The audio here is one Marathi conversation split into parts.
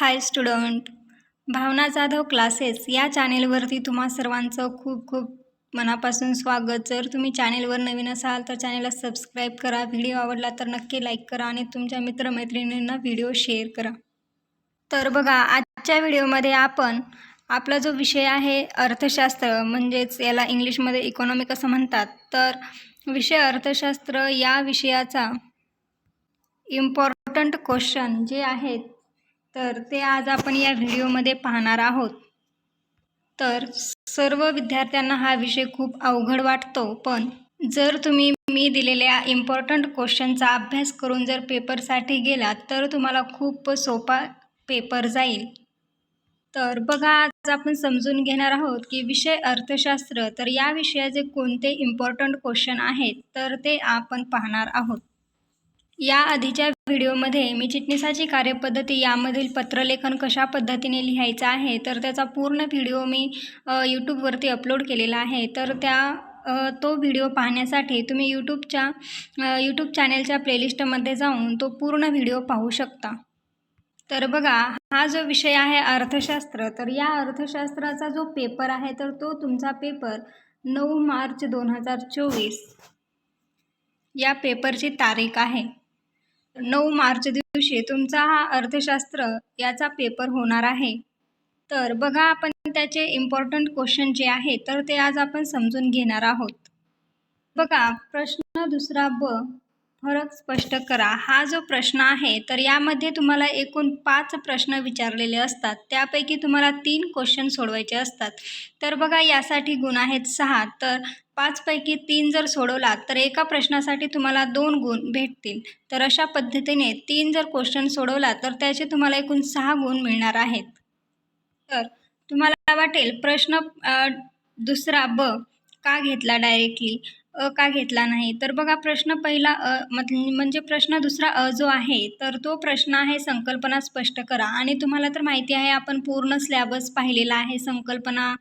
Hi student Bhavana Jadhav classes या चॅनेलवरती तुम्हा सर्वांचं खूप खूप मनापासून स्वागत. जर तुम्ही चॅनेलवर नवीन असाल तर चॅनेलला सबस्क्राईब करा. व्हिडिओ आवडला तर नक्की लाईक करा आणि तुमच्या मित्रमैत्रिणींना व्हिडिओ शेअर करा. तर बघा आजच्या व्हिडिओमध्ये आपण आपला जो विषय आहे अर्थशास्त्र म्हणजेच याला इंग्लिशमध्ये इकॉनॉमिक असं म्हणतात. तर विषय अर्थशास्त्र या विषयाचा इम्पॉर्टंट क्वेश्चन जे आहेत तर ते आज आपण या व्हिडिओमध्ये पाहणार आहोत. तर सर्व विद्यार्थ्यांना हा विषय खूप अवघड वाटतो पण जर तुम्ही मी दिलेल्या इम्पॉर्टंट क्वेश्चनचा अभ्यास करून जर पेपरसाठी गेलात तर तुम्हाला खूप सोपा पेपर जाईल. तर बघा आज आपण समजून घेणार आहोत की विषय अर्थशास्त्र तर या विषयाचे कोणते इम्पॉर्टंट क्वेश्चन आहेत तर ते आपण पाहणार आहोत. या आधीच्या व्हिडिओमध्ये मी चिटणीसाची कार्यपद्धती यामधील पत्रलेखन कशा पद्धतीने लिहायचं आहे तर त्याचा पूर्ण व्हिडिओ मी यूट्यूबवरती अपलोड केलेला आहे. तर त्या तो व्हिडिओ पाहण्यासाठी तुम्ही यूट्यूबच्या यूट्यूब चॅनेलच्या प्लेलिस्टमध्ये जाऊन तो पूर्ण व्हिडिओ पाहू शकता. तर बघा हा जो विषय आहे अर्थशास्त्र तर या अर्थशास्त्राचा जो पेपर आहे तर तो तुमचा पेपर नऊ मार्च दोन हजार चोवीस. या पेपरची तारीख आहे. नऊ मार्च दिवशी तुमचा हा अर्थशास्त्र याचा पेपर होणार आहे. तर बघा आपण त्याचे इम्पॉर्टंट क्वेश्चन जे आहे तर ते आज आपण समजून घेणार आहोत. बघा प्रश्न दुसरा ब फरक स्पष्ट करा. हा जो प्रश्न आहे तर यामध्ये तुम्हाला एकूण पाच प्रश्न विचारलेले असतात. त्यापैकी तुम्हाला तीन क्वेश्चन सोडवायचे असतात. तर बघा यासाठी गुण आहेत सहा. तर पाचपैकी तीन जर सोडवलात तर एका प्रश्नासाठी तुम्हाला दोन गुण भेटतील. तर अशा पद्धतीने तीन जर क्वेश्चन सोडवला तर त्याचे तुम्हाला एकूण सहा गुण मिळणार आहेत. तर तुम्हाला वाटेल प्रश्न दुसरा ब का घेतला डायरेक्टली अ का घेतला नाही? तर बघा प्रश्न पहिला अ मत म्हणजे प्रश्न दुसरा अ जो आहे तर तो प्रश्न आहे संकल्पना स्पष्ट करा. आणि तुम्हाला तर माहिती आहे आपण पूर्ण स्लॅबस पाहिलेला आहे संकल्पना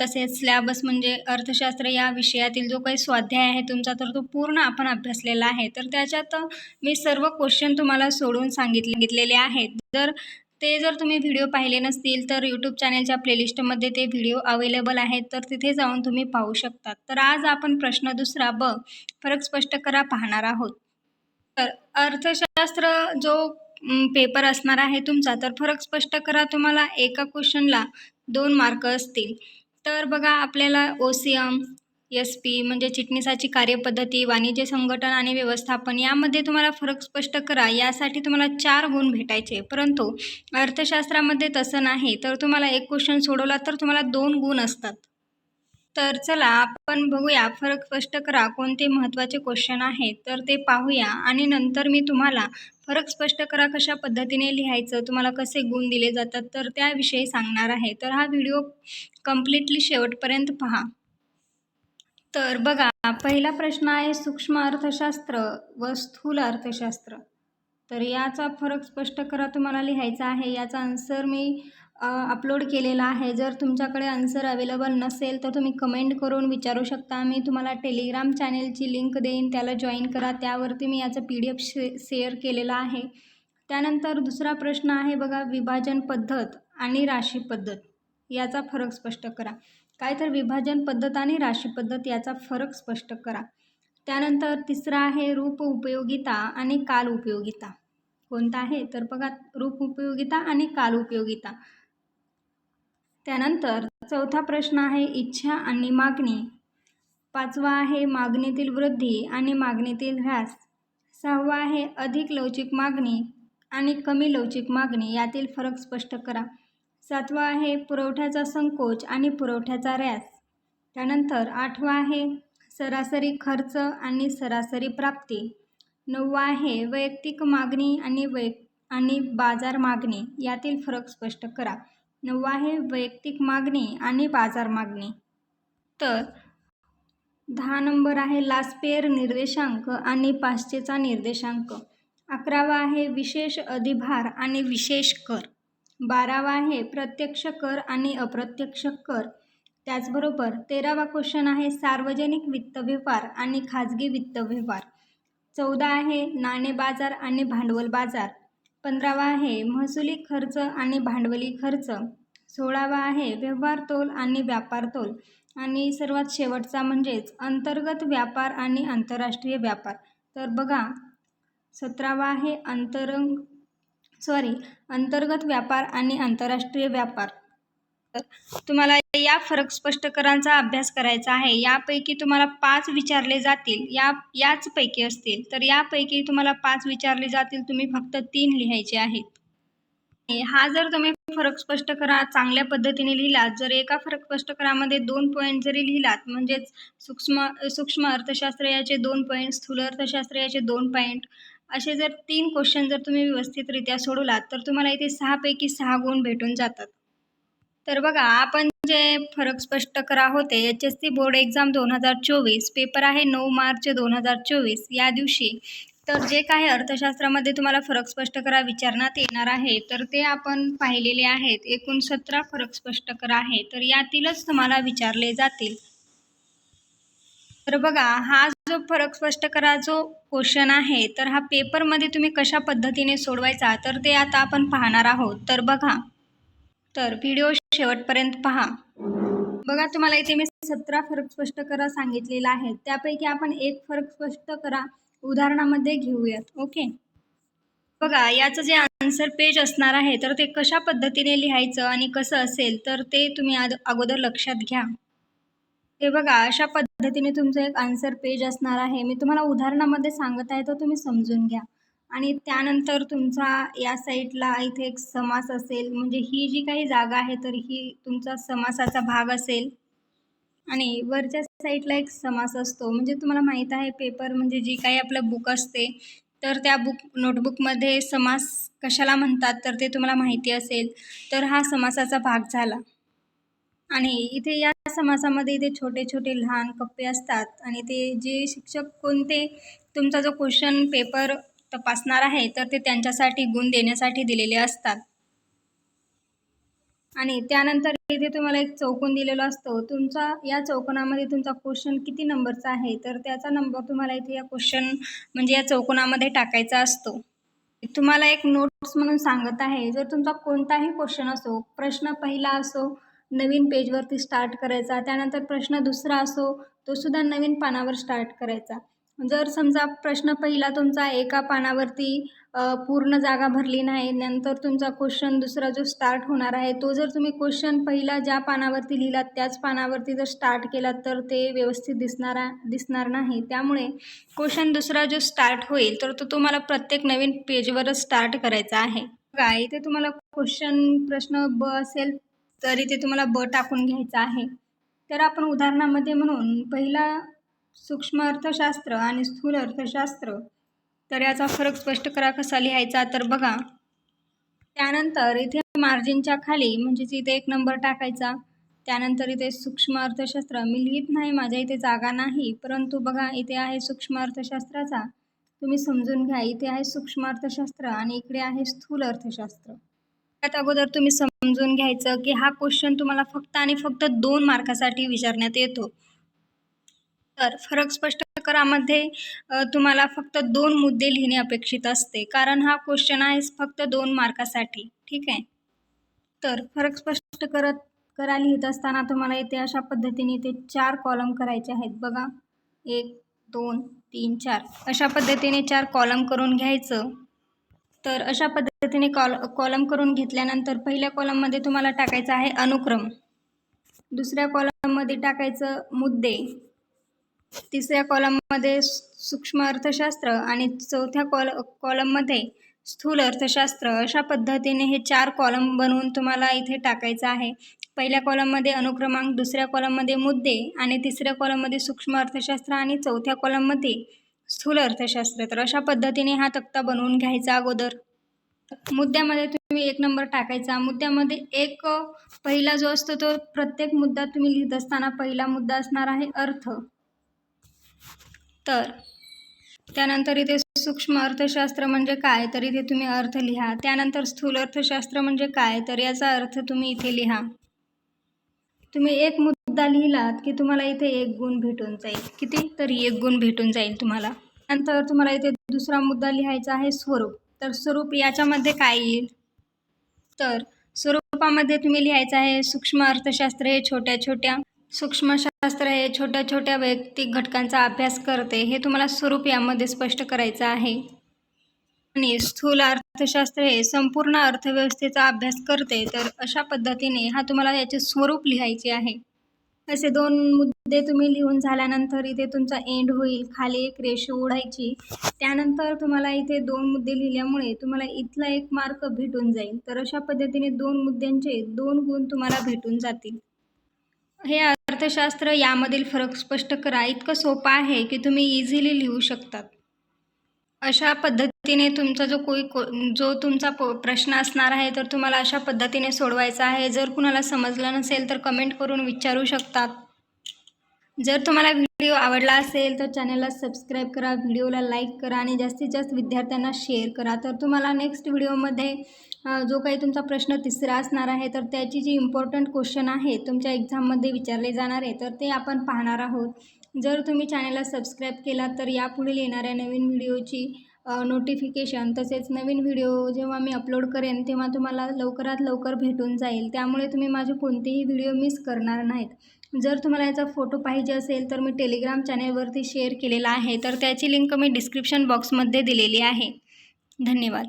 तसेच स्लॅबस म्हणजे अर्थशास्त्र या विषयातील जो काही स्वाध्याय आहे तुमचा तर तो पूर्ण आपण अभ्यासलेला आहे. तर त्याच्यात मी सर्व क्वेश्चन तुम्हाला सोडून सांगितले घेतलेले आहेत. जर ते जर तुम्ही व्हिडिओ पाहिले नसतील तर यूट्यूब चॅनेलच्या प्लेलिस्टमध्ये ते व्हिडिओ अवेलेबल आहेत. तर तिथे जाऊन तुम्ही पाहू शकता तर आज आपण प्रश्न दुसरा ब फरक स्पष्ट करा पाहणार आहोत. तर अर्थशास्त्र जो पेपर असणार आहे तुमचा तर फरक स्पष्ट करा तुम्हाला. एका क्वेश्चनला दोन मार्क असतील. तर बघा आपल्याला O C M S P म्हणजे चिटणीसाची कार्यपद्धती वाणिज्य संघटन आणि व्यवस्थापन यामध्ये तुम्हाला फरक स्पष्ट करा. यासाठी तुम्हाला चार गुण भेटायचे. परंतु अर्थशास्त्रामध्ये तसं नाही. तर तुम्हाला एक क्वेश्चन सोडवला तर तुम्हाला दोन गुण असतात. तर चला आपण बघूया. फरक स्पष्ट करा. कोणते महत्त्वाचे क्वेश्चन आहेत? तर ते पाहूया. आणि नंतर मी तुम्हाला फरक स्पष्ट करा कशा पद्धतीने लिहायचं तुम्हाला कसे गुण दिले जातात तर त्याविषयी सांगणार आहे. तर हा व्हिडिओ कम्प्लिटली शेवटपर्यंत पहा. तर बघा पहिला प्रश्न आहे सूक्ष्म अर्थशास्त्र व स्थूल अर्थशास्त्र. तर याचा फरक स्पष्ट करा तुम्हाला लिहायचा आहे. याचा आन्सर मी अपलोड केलेला आहे. जर तुमच्याकडे आन्सर अवेलेबल नसेल तर तुम्ही कमेंट करून विचारू शकता. मी तुम्हाला टेलिग्राम चॅनेलची लिंक देईन त्याला जॉईन करा. त्यावरती मी याचं पी डी एफ शे शेअर केलेला आहे. त्यानंतर दुसरा प्रश्न आहे बघा विभाजन पद्धत आणि राशी पद्धत. याचा फरक स्पष्ट करा. काय तर विभाजन पद्धत आणि राशी पद्धत याचा फरक स्पष्ट करा. त्यानंतर तिसरा आहे रूप उपयोगिता आणि काल उपयोगिता. कोणता आहे? तर बघा रूप उपयोगिता आणि काल उपयोगिता. त्यानंतर चौथा प्रश्न आहे इच्छा आणि मागणी. पाचवा आहे मागणीतील वृद्धी आणि मागणीतील ह्रास. सहावा आहे अधिक लवचिक मागणी आणि कमी लवचिक मागणी यातील फरक स्पष्ट करा. सातवा आहे पुरवठ्याचा संकोच आणि पुरवठ्याचा रॅस. त्यानंतर आठवा आहे सरासरी खर्च आणि सरासरी प्राप्ती. नववा आहे वैयक्तिक मागणी आणि वै आणि बाजार मागणी. यातील फरक स्पष्ट करा. नववा आहे वैयक्तिक मागणी आणि बाजार मागणी. तर दहा नंबर आहे लासपेअर निर्देशांक आणि पाचशेचा निर्देशांक. अकरावा आहे विशेष अधिभार आणि विशेष कर. बारावा आहे प्रत्यक्ष कर आणि अप्रत्यक्ष कर. त्याचबरोबर तेरावा क्वेश्चन आहे सार्वजनिक वित्त व्यवहार आणि खाजगी वित्त व्यवहार. चौदा आहे नाणे बाजार आणि भांडवल बाजार. पंधरावा आहे महसुली खर्च आणि भांडवली खर्च. सोळावा आहे व्यवहार तोल आणि व्यापार तोल. आणि सर्वात शेवटचा म्हणजेच अंतर्गत व्यापार आणि आंतरराष्ट्रीय व्यापार. तर बघा सतरावा आहे अंतरंग सॉरी अंतर्गत व्यापार आणि आंतरराष्ट्रीय व्यापार. तर तुम्हाला या फरक स्पष्टकरांचा अभ्यास करायचा आहे. यापैकी तुम्हाला पाच विचारले जातील. या याचपैकी असतील. तर यापैकी तुम्हाला पाच विचारले जातील. तुम्ही फक्त तीन लिहायचे आहेत. हा जर तुम्ही फरक स्पष्ट करा चांगल्या पद्धतीने लिहिलात जर एका फरक स्पष्टकरामध्ये दोन पॉईंट जरी लिहिलात म्हणजेच सूक्ष्म सूक्ष्म अर्थशास्त्र याचे दोन पॉईंट स्थूल अर्थशास्त्र याचे दोन पॉईंट असे जर तीन क्वेश्चन जर तुम्ही व्यवस्थितरित्या सोडवलात तर तुम्हाला इथे सहापैकी सहा गुण भेटून जातात. तर बघा आपण जे फरक स्पष्ट करा होते H S C board exam दोन हजार चोवीस पेपर आहे नऊ मार्च दोन हजार चोवीस या दिवशी. तर जे काही अर्थशास्त्रामध्ये तुम्हाला फरक स्पष्ट करा विचारण्यात येणार आहे तर ते आपण पाहिलेले आहेत. एकूण सतरा फरक स्पष्ट करा आहे तर यातीलच तुम्हाला विचारले जातील. तर बघा हा जो फरक स्पष्ट करा जो क्वेश्चन आहे तर हा पेपरमध्ये तुम्ही कशा पद्धतीने सोडवायचा तर ते आता आपण पाहणार आहोत. तर बघा. तर व्हिडिओ शेवटपर्यंत पहा. बघा तुम्हाला इथे मी सतरा फरक स्पष्ट करा सांगितलेला आहे. त्यापैकी आपण एक फरक स्पष्ट करा. उदाहरणामध्ये घेऊयात. ओके बघा याचं जे आन्सर पेज असणार आहे तर ते कशा पद्धतीने लिहायचं आणि कसं असेल तर ते तुम्ही आद अगोदर लक्षात घ्या. हे बघा अशा पद्धतीने तुमचं एक आन्सर पेज असणार आहे. मी तुम्हाला उदाहरणामध्ये सांगत आहे तर तुम्ही समजून घ्या. आणि त्यानंतर तुमचा या साईटला इथे एक समास असेल. म्हणजे ही जी काही जागा आहे तर ही तुमचा समासाचा भाग असेल. आणि वरच्या साईडला एक समास असतो. म्हणजे तुम्हाला माहीत आहे पेपर म्हणजे जी काही आपलं बुक असते तर त्या बुक नोटबुकमध्ये समास कशाला म्हणतात तर ते तुम्हाला माहिती असेल. तर हा समासाचा भाग झाला. आणि इथे या समासामध्ये इथे छोटे छोटे लहान कप्पे असतात आणि ते जे शिक्षक कोणते तुमचा जो क्वेश्चन पेपर तपासणार आहे तर ते त्यांच्यासाठी गुण देण्यासाठी दिलेले असतात. आणि त्यानंतर इथे तुम्हाला एक चौकोन दिलेला असतो. तुमचा या चौकोनामध्ये तुमचा क्वेश्चन किती नंबरचा आहे? तर त्याचा नंबर तुम्हाला इथे या क्वेश्चन म्हणजे या चौकोनामध्ये टाकायचा असतो. तुम्हाला एक नोट्स म्हणून सांगत आहे. जर तुमचा कोणताही क्वेश्चन असो प्रश्न पहिला असो नवीन पेजवरती स्टार्ट करायचा. त्यानंतर प्रश्न दुसरा असो तो सुद्धा नवीन पानावर स्टार्ट करायचा. जर समजा प्रश्न पहिला तुमचा एका पानावरती पूर्ण जागा भरली नाही नंतर तुमचा क्वेश्चन दुसरा जो स्टार्ट होणार आहे तो जर तुम्ही क्वेश्चन पहिला ज्या पानावरती लिहिलात त्याच पानावरती जर स्टार्ट केलात तर ते व्यवस्थित दिसणार दिसणार नाही. त्यामुळे क्वेश्चन दुसरा जो स्टार्ट होईल तर तो तुम्हाला प्रत्येक नवीन पेजवरच स्टार्ट करायचा आहे. काय इथे तुम्हाला क्वेश्चन प्रश्न ब असेल तर इथे तुम्हाला ब टाकून घ्यायचा आहे. तर आपण उदाहरणामध्ये म्हणून पहिला सूक्ष्म अर्थशास्त्र आणि स्थूल अर्थशास्त्र तर याचा फरक स्पष्ट करा कसा लिहायचा तर बघा. त्यानंतर इथे मार्जिनच्या खाली म्हणजेच इथे एक नंबर टाकायचा. त्यानंतर इथे सूक्ष्म अर्थशास्त्र मी लिहित नाही माझ्या इथे जागा नाही परंतु बघा इथे आहे सूक्ष्म अर्थशास्त्राचा. तुम्ही समजून घ्या इथे आहे सूक्ष्म अर्थशास्त्र आणि इकडे आहे स्थूल अर्थशास्त्र. त्यात अगोदर तुम्ही समजून घ्यायचं की हा क्वेश्चन तुम्हाला फक्त आणि फक्त दोन मार्कासाठी विचारण्यात येतो. तर फरक स्पष्ट करामध्ये तुम्हाला फक्त दोन मुद्दे लिहिणे अपेक्षित असते. कारण हा क्वेश्चन आहे फक्त दोन मार्कासाठी. ठीक आहे? तर फरक स्पष्ट करत करा लिहित असताना तुम्हाला इथे अशा पद्धतीने इथे चार कॉलम करायचे आहेत. बघा. एक दोन तीन चार. अशा पद्धतीने चार कॉलम करून घ्यायचं. तर अशा पद्धतीने कॉल कॉलम करून घेतल्यानंतर पहिल्या कॉलममध्ये तुम्हाला टाकायचं आहे अनुक्रम. दुसऱ्या कॉलममध्ये टाकायचं मुद्दे. तिसऱ्या कॉलममध्ये सूक्ष्म अर्थशास्त्र आणि चौथ्या कॉल कॉलममध्ये स्थूल अर्थशास्त्र. अशा पद्धतीने हे चार कॉलम बनवून तुम्हाला इथे टाकायचं आहे. पहिल्या कॉलममध्ये अनुक्रमांक दुसऱ्या कॉलममध्ये मुद्दे आणि तिसऱ्या कॉलममध्ये सूक्ष्म अर्थशास्त्र आणि चौथ्या कॉलममध्ये स्थूल अर्थशास्त्र. तर अशा पद्धतीने हा तक्ता बनवून घ्यायचा अगोदर. मुद्द्यामध्ये तुम्ही एक नंबर टाकायचा. मुद्द्यामध्ये एक पहिला जो असतो तो प्रत्येक मुद्दा तुम्ही लिहित असताना पहिला मुद्दा असणार आहे अर्थ. तर त्यानंतर इथे सूक्ष्म अर्थशास्त्र म्हणजे काय? तर इथे तुम्ही अर्थ लिहा. त्यानंतर स्थूल अर्थशास्त्र म्हणजे काय? तर याचा अर्थ तुम्ही इथे लिहा. तुम्ही एक मुद्दा लिहिलात की तुम्हाला इथे एक गुण भेटून जाईल. किती तरी एक गुण भेटून जाईल तुम्हाला. नंतर तुम्हाला इथे दुसरा मुद्दा लिहायचा आहे स्वरूप. तर स्वरूप याच्यामध्ये काय येईल? तर स्वरूपामध्ये तुम्ही लिहायचं आहे सूक्ष्म अर्थशास्त्र हे छोट्या छोट्या सूक्ष्मशास्त्र हे छोट्या छोट्या वैयक्तिक घटकांचा अभ्यास करते हे तुम्हाला स्वरूप यामध्ये स्पष्ट करायचं आहे. आणि स्थूल अर्थशास्त्र हे संपूर्ण अर्थव्यवस्थेचा अभ्यास करते. तर अशा पद्धतीने हा तुम्हाला याचे स्वरूप लिहायचे आहे. असे दोन मुद्दे तुम्ही लिहून झाल्यानंतर इथे तुमचा एंड होईल खाली एक रेषो ओढायची. त्यानंतर तुम्हाला इथे दोन मुद्दे लिहिल्यामुळे तुम्हाला इथला एक मार्क भेटून जाईल. तर अशा पद्धतीने दोन मुद्द्यांचे दोन गुण तुम्हाला भेटून जातील. हे अर्थशास्त्र यामधील फरक स्पष्ट करा. इतकं सोपं आहे की तुम्ही इझिली लिहू शकतात. अशा पद्धतीने तुमचा जो कोई को जो तुमचा प प्रश्न असणार आहे तर तुम्हाला अशा पद्धतीने सोडवायचा आहे. जर कुणाला समजलं नसेल तर कमेंट करून विचारू शकतात. जर तुम्हाला व्हिडिओ आवडला असेल तर चॅनलला सबस्क्राईब करा व्हिडिओला लाईक करा आणि जास्तीत जास्त विद्यार्थ्यांना शेअर करा. तर तुम्हाला नेक्स्ट व्हिडिओमध्ये जो काही तुमचा प्रश्न तिसरा असणार आहे तर त्याची जी इम्पॉर्टंट क्वेश्चन आहे तुमच्या एक्झाममध्ये विचारले जाणार आहे तर ते आपण पाहणार आहोत. जर तुम्ही चॅनलला सबस्क्राईब केला तर यापुढील येणाऱ्या नवीन व्हिडिओची नोटिफिकेशन तसेच नवीन व्हिडिओ जेव्हा मी अपलोड करेन तेव्हा तुम्हाला लवकरात लवकर भेटून जाईल. त्यामुळे तुम्ही माझे कोणतेही व्हिडिओ मिस करणार नाहीत. जर तुम्हाला याचा फोटो पाहिजे असेल तर मी टेलिग्राम चॅनेलवरती शेअर केलेला आहे. तर त्याची लिंक मी डिस्क्रिप्शन बॉक्समध्ये दिलेली आहे. धन्यवाद.